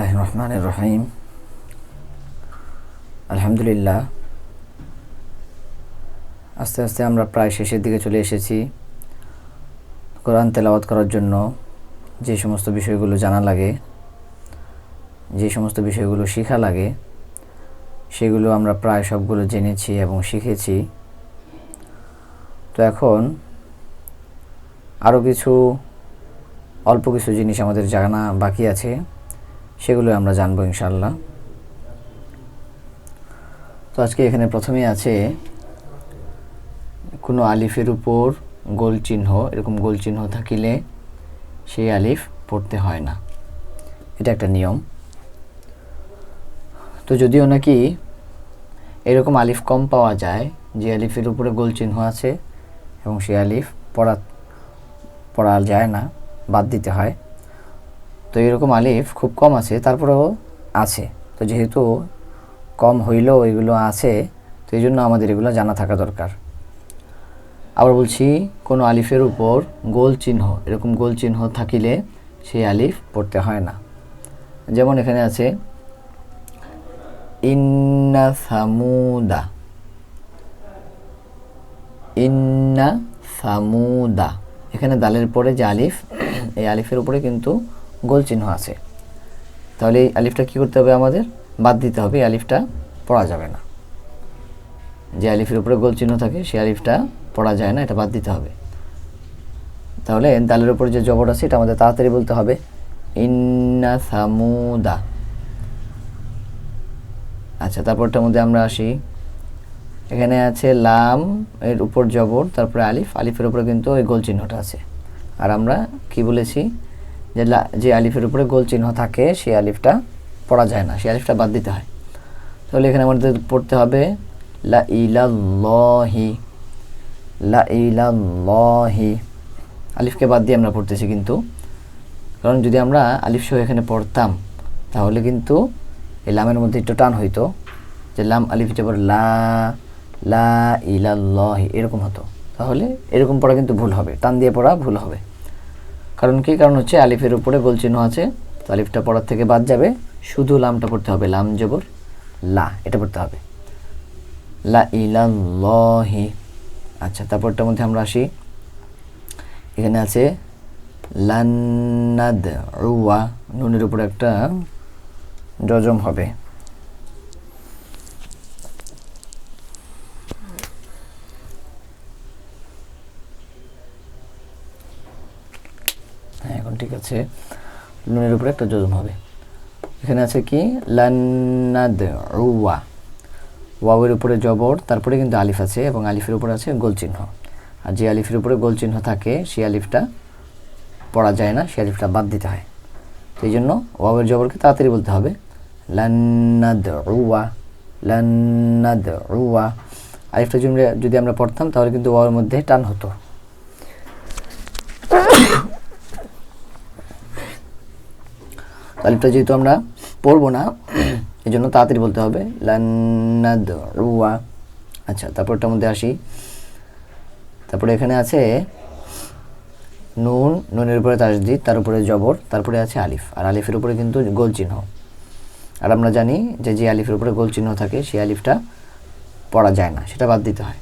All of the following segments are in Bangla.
বিসমিল্লাহ রহমান রহিম আলহামদুলিল্লাহ আস্তে আস্তে আমরা প্রায় শেষের দিকে চলে এসেছি। কোরআন তেলাওয়াত করার জন্য যে সমস্ত বিষয়গুলো জানা লাগে, যে সমস্ত বিষয়গুলো শেখা লাগে, সেগুলো আমরা প্রায় সবগুলো জেনেছি এবং শিখেছি। তো এখন আরও কিছু, অল্প কিছু জিনিস আমাদের জানা বাকি আছে। সেগুলো আমরা জানব ইনশাল্লাহ তো আজকে এখানে প্রথমেই আছে, কোনো আলিফের উপর গোল চিহ্ন, এরকম গোল চিহ্ন থাকিলে সেই আলিফ পড়তে হয় না। এটা একটা নিয়ম। তো যদিও নাকি এরকম আলিফ কম পাওয়া যায়, যে আলিফের উপরে গোল চিহ্ন আছে এবং সেই আলিফ পড়া পড়া যায় না, বাদ দিতে হয়। তো এরকম আলিফ খুব কম আছে, তারপরেও আছে। তো যেহেতু কম হইলেও এগুলো আছে, তো এই জন্য আমাদের এগুলো জানা থাকা দরকার। আবার বলছি, কোনো আলিফের উপর গোল চিহ্ন, এরকম গোল চিহ্ন থাকিলে সেই আলিফ পড়তে হয় না। যেমন এখানে আছে, ইন্না সামুদা। ইন্না সামুদা। এখানে দালের পরে যে আলিফ, এই আলিফের উপরে কিন্তু গোল চিহ্ন আছে। তাহলে এই আলিফটা কী করতে হবে আমাদের? বাদ দিতে হবে, এই আলিফটা পড়া যাবে না। যে আলিফের উপরে গোল চিহ্ন থাকে, সেই আলিফটা পড়া যায় না, এটা বাদ দিতে হবে। তাহলে দালের উপরে যে জবর আছে, এটা আমাদের তাড়াতাড়ি বলতে হবে। ইন্না সামুদা। আচ্ছা তারপরটার মধ্যে আমরা আসি। এখানে আছে লাম, এর উপর জবর, তারপরে আলিফ। আলিফের উপরে কিন্তু ওই গোল চিহ্নটা আছে। আর আমরা কি বলেছি? যে যে আলিফের উপরে গোল চিহ্ন থাকে, সেই আলিফটা পড়া যায় না, সেই আলিফটা বাদ দিতে হয়। তাহলে এখানে আমাদের পড়তে হবে, লা ইলাল্লাহি লা ইলাল্লাহি। আলিফকে বাদ দিয়ে আমরা পড়তেছি কিন্তু। কারণ যদি আমরা আলিফ সহ এখানে পড়তাম, তাহলে কিন্তু এই লামের মধ্যে একটু টান হইতো, যে লাম আলিফ যাবার লা লা ইলাল্লাহি, এরকম হতো। তাহলে এরকম পড়া কিন্তু ভুল হবে, টান দিয়ে পড়া ভুল হবে। কারণ কি? কারণ হচ্ছে আলিফের উপরে গোল চিহ্ন আছে, তো আলিফটা পড়ার থেকে বাদ যাবে। শুধু লামটা পড়তে হবে, লাম জবর, লা, এটা পড়তে হবে। লা ইলাল্লাহি। আচ্ছা তারপরটার মধ্যে আমরা আসি। এখানে আছে লান্নাদ রুয়া নুনের উপরে একটা জজম হবে হ্যাঁ এখন ঠিক আছে, নুনের উপরে একটা জজম হবে। এখানে আছে কি? লান্নাদ রুয়া ওয়াওয়ের উপরে জবর, তারপরে কিন্তু আলিফ আছে এবং আলিফের উপরে আছে গোল চিহ্ন। আর যে আলিফের উপরে গোল চিহ্ন থাকে, সেই আলিফটা পড়া যায় না, সেই আলিফটা বাদ দিতে হয়। তো এই জন্য ওয়াওয়ের জবরকে তাড়াতাড়ি বলতে হবে। লান্নাদ রুয়া লান্নাদ রুয়া আলিফটা যদি আমরা পড়তাম, তাহলে কিন্তু ওয়াওয়ের মধ্যে টান হতো। আলিফটা যেহেতু আমরা পড়ব না এই জন্য তাড়াতাড়ি বলতে হবে। লান্নাদ রুয়া আচ্ছা তারপরটার মধ্যে আসি। তারপরে এখানে আছে নুন, নুনের উপরে তাসদি তার উপরে জবর, তারপরে আছে আলিফ। আর আলিফের উপরে কিন্তু গোল চিহ্ন। আর আমরা জানি যে যে আলিফের উপরে গোল চিহ্ন থাকে, সেই আলিফটা পড়া যায় না, সেটা বাদ দিতে হয়।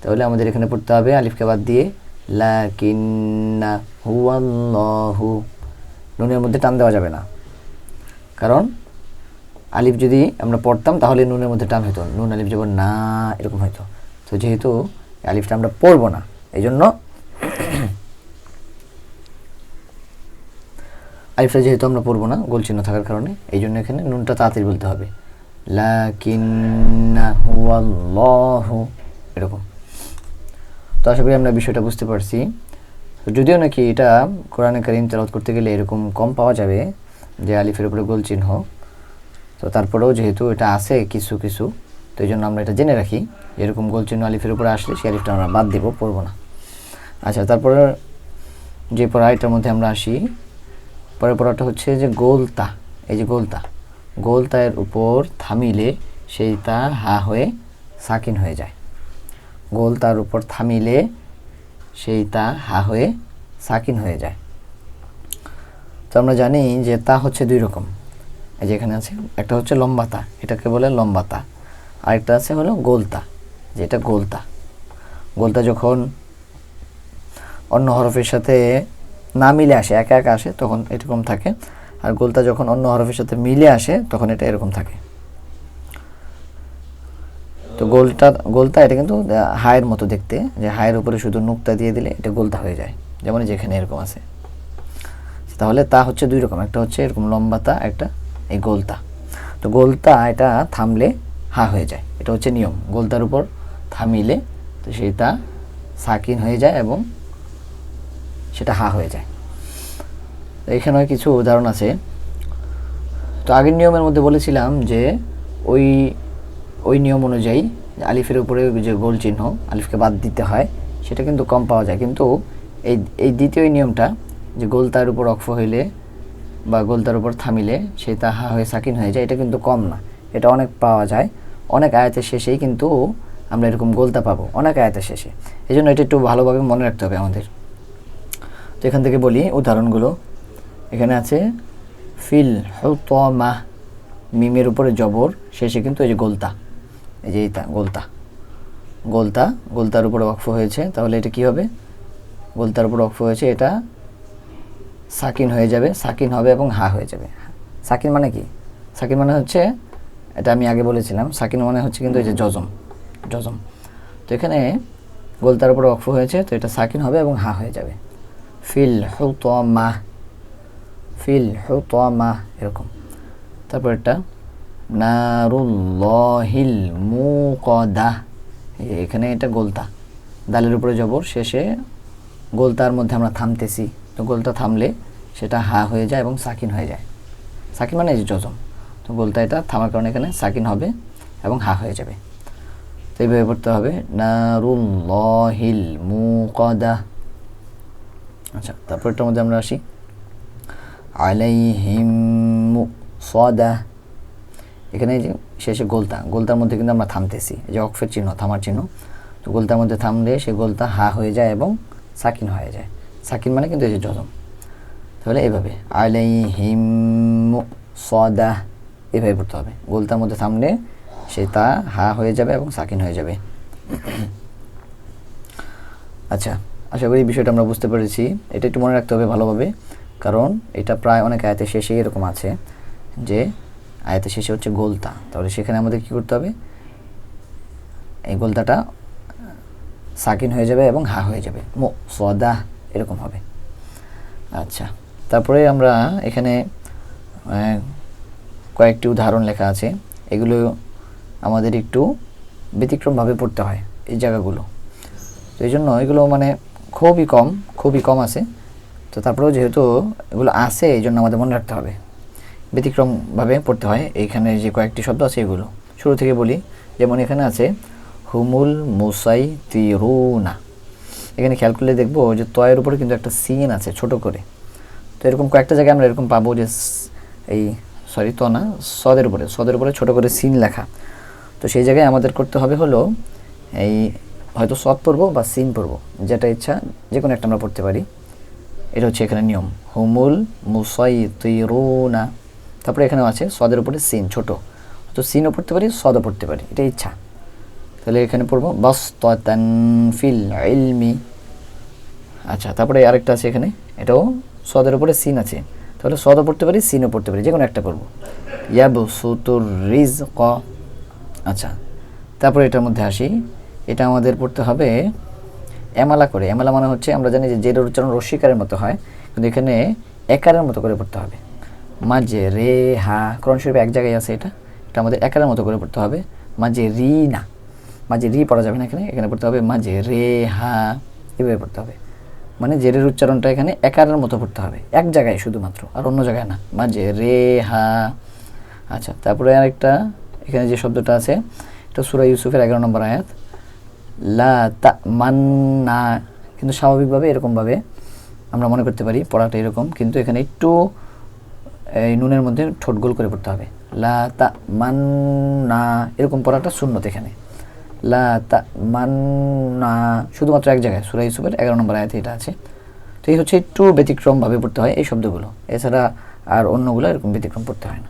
তাহলে আমাদের এখানে পড়তে হবে আলিফকে বাদ দিয়ে লা কিন্না হুয়াল্লাহু নুনের মধ্যে টান দেওয়া যাবে না। কারণ আলিফ যদি আমরা পড়তাম, তাহলে নুনের মধ্যে টান হতো নুন, আলিফ যাব না, এরকম হতো তো যেহেতু আলিফটা আমরা পড়ব না এই জন্য আলিফটা যেহেতু আমরা পড়ব না, গোল চিহ্ন থাকার কারণে এই জন্য এখানে নুনটা তাড়াতাড়ি বলতে হবে। এরকম। তো আশা করি আমরা বিষয়টা বুঝতে পারছি। যদিও নাকি এটা কোরআনে কারিম তেলাওয়াত করতে গেলে এরকম কম পাওয়া যাবে যে আলিফের উপরে গোল চিহ্ন। তো তারপরেও যেহেতু এটা আছে কিছু কিছু, তো এই জন্য আমরা এটা জেনে রাখি। এরকম গোল চিহ্ন আলিফের উপরে আসলে সেই আলিফটা আমরা বাদ দেবো, পড়ব না। আচ্ছা তারপরে যে পড়া, এটার মধ্যে আমরা আসি। পরের পড়াটা হচ্ছে যে গোলতা, এই যে গোলতা। গোলতায়ের উপর থামিলে সেই তা হা হয়ে সাকিন হয়ে যায়। গোল তার উপর থামিলে সেই তা হা হয়ে সাকিন হয়ে যায়। তো আমরা জানি যে তা হচ্ছে দুই রকম। এই যে এখানে আছে, একটা হচ্ছে লম্বাতা এটাকে বলে লম্বাতা আরেকটা আছে হলো গোলতা যেটা গোলতা গোলতা যখন অন্য হরফের সাথে না মিলে আসে, একা একা আসে, তখন এরকম থাকে। আর গোলতা যখন অন্য হরফের সাথে মিলে আসে, তখন এটা এরকম থাকে। তো গোলটা গোলতা এটা কিন্তু হায়ের মতো দেখতে, যে হায়ের উপরে শুধু নুক্তা দিয়ে দিলে এটা গোলতা হয়ে যায়, যেমন যেখানে এরকম আছে। তাহলে তা হচ্ছে দুই রকম, একটা হচ্ছে এরকম লম্বাতা একটা এই গোলতা তো। গোলতা এটা থামলে হা হয়ে যায়, এটা হচ্ছে নিয়ম গোলতার উপর থামিলে তো সেটা সাকিন হয়ে যায় এবং সেটা হা হয়ে যায়। তো এখানে কিছু উদাহরণ আছে। তো আগের নিয়মের মধ্যে বলেছিলাম যে ওই ওই নিয়ম অনুযায়ী আলিফের উপরে যে গোল চিহ্ন, আলিফকে বাদ দিতে হয়, সেটা কিন্তু কম পাওয়া যায়। কিন্তু এই এই দ্বিতীয় নিয়মটা যে গোলতার উপর অক্ষ হইলে বা গোলতার উপর থামিলে সেটা হা হয়ে সাকিন হয়ে যায়, এটা কিন্তু কম না। এটা অনেক পাওয়া যায়। অনেক আয়াতের শেষেই কিন্তু আমরা এরকম গোলতা পাবো, অনেক আয়াতের শেষে। এই জন্য এটা একটু ভালোভাবে মনে রাখতে হবে আমাদের। তো এখান থেকে বলি উদাহরণগুলো। এখানে আছে, ফিল হুতমা, মিমের উপরে জবর, শেষে কিন্তু এই যে গোলতা। এই যে এইটা গোলতা। গোলতা, গোলতার উপরে অক্ষ হয়েছে, তাহলে এটা কি হবে? গোলতার উপর অক্ষ হয়েছে, এটা সাকিন হয়ে যাবে, সাকিন হবে এবং হা হয়ে যাবে। সাকিন মানে কি? সাকিন মানে হচ্ছে, এটা আমি আগে বলেছিলাম, সাকিন মানে হচ্ছে কিন্তু এই যে জজম জজম। তো এখানে গোলতার উপর অক্ষ হয়েছে, তো এটা সাকিন হবে এবং হা হয়ে যাবে। ফিল হুতমা ফিল হুতমা, এরকম। তারপর একটা নারুল্লাহিল মুকদা। এখানে এটা গোলতা। দালের উপরে জবর, শেষে গোলতার মধ্যে আমরা থামতেছি। তো গোলতা থামলে সেটা হা হয়ে যায় এবং সাকিন হয়ে যায়। সাকিন মানে এই যে জজম তো গোলতা এটা থামার কারণে এখানে সাকিন হবে এবং হা হয়ে যাবে। তো এইভাবে পড়তে হবে। নারুল্লাহিল মুকদা। আচ্ছা তারপরটার মধ্যে আমরা আসি। আলাইহিম সদা এখানে যে শেষে গোলতা, গোলতার মধ্যে কিন্তু আমরা থামতেছি। যে অক্ষের চিহ্ন, থামার চিহ্ন। তো গোলতার মধ্যে থামলে সে গোলতা হা হয়ে যায় এবং সাকিন হয়ে যায়। সাকিন মানে কিন্তু এই যে জজম তাহলে এভাবে আলাই হিম সদা এভাবে পড়তে হবে। গোলতার মধ্যে থামলে সে তা হা হয়ে যাবে এবং সাকিন হয়ে যাবে। আচ্ছা আশা করি বিষয়টা আমরা বুঝতে পেরেছি। এটা একটু মনে রাখতে হবে ভালোভাবে, কারণ এটা প্রায় অনেক আয়াতের শেষেই এরকম আছে যে আয়াতের শেষে হচ্ছে গোলতা। তাহলে সেখানে আমাদের কি করতে হবে? এই গোলতাটা সাকিন হয়ে যাবে এবং হা হয়ে যাবে। মো সদা এরকম হবে। আচ্ছা তারপরে আমরা এখানে কয়েকটি উদাহরণ লেখা আছে। এগুলো আমাদের একটু ব্যতিক্রমভাবে পড়তে হয় এই জায়গাগুলো। তো এই জন্য এগুলো মানে খুবই কম খুবই কম আছে। তো তারপরেও যেহেতু এগুলো আছে, এই জন্য আমাদের মনে রাখতে হবে। ব্যতিক্রমভাবে পড়তে হয়। এইখানে যে কয়েকটি শব্দ আছে এগুলো। শুরু থেকে বলি, যেমন এখানে আছে, হুমুল মুসাই তিরুনা এখানে খেয়াল করলে দেখব যে তয়ের উপরে কিন্তু একটা সিন আছে, ছোট করে। তো এরকম কয়েকটা জায়গায় আমরা এরকম পাবো যে এই, সরি, তো না, সদের উপরে। সদের উপরে ছোট করে সিন লেখা। তো সেই জায়গায় আমাদের করতে হবে হলো, এই, হয়তো সদ পড়ব বা সিন পড়ব, যেটা ইচ্ছা যে কোনো একটা আমরা পড়তে পারি। এটা হচ্ছে এখানে নিয়ম। হুমুল মুসাই তিরুনা তারপরে এখানেও আছে, সদের উপরে সিন, ছোট। তো সিনও পড়তে পারি, সদও পড়তে পারি এটা ইচ্ছা। তাহলে এখানে পড়ব বাস্তান ফিল ইলমি। আচ্ছা তারপরে আরেকটা আছে এখানে, এটাও সদের উপরে সিন আছে। তাহলে সদও পড়তে পারি, সিনও পড়তে পারি যে কোনো একটা পড়ব। ইয়াবু সুতুর রিজ ক আচ্ছা তারপরে এটার মধ্যে আসি, এটা আমাদের পড়তে হবে এমালা করে। এমালা মানে হচ্ছে, আমরা জানি যে জেরের উচ্চারণ রস্বীকারের মতো হয়, কিন্তু এখানে একারের মতো করে পড়তে হবে। মাঝে রে হা ক্রণ শরীফ এক জায়গায় আছে এটা। এটা আমাদের একারের মতো করে পড়তে হবে। মাঝে রি না মাঝে রি পড়া যাবে না এখানে। এখানে পড়তে হবে মাঝে রে হা এভাবে পড়তে হবে। মানে জেরের উচ্চারণটা এখানে একারের মতো পড়তে হবে। এক জায়গায় শুধুমাত্র, আর অন্য জায়গায় না। মাঝে রে হা আচ্ছা তারপরে আরেকটা। এখানে যে শব্দটা আছে, এটা সুরা ইউসুফের এগারো নম্বর আয়াত। লা তা মান্না কিন্তু স্বাভাবিকভাবে, এরকমভাবে আমরা মনে করতে পারি, পড়াটা এরকম। কিন্তু এখানে একটু এই নুনের মধ্যে ঠোঁট গোল করে পড়তে হবে। লা তা মান না এরকম পড়াটা শূন্যতে এখানে। লা তা মান না শুধুমাত্র এক জায়গায় সুরাই ইউসুফের এগারো নম্বর আয়াতে এটা আছে। তো এই হচ্ছে একটু ব্যতিক্রমভাবে পড়তে হয় এই শব্দগুলো। এছাড়া আর অন্যগুলো এরকম ব্যতিক্রম পড়তে হয় না।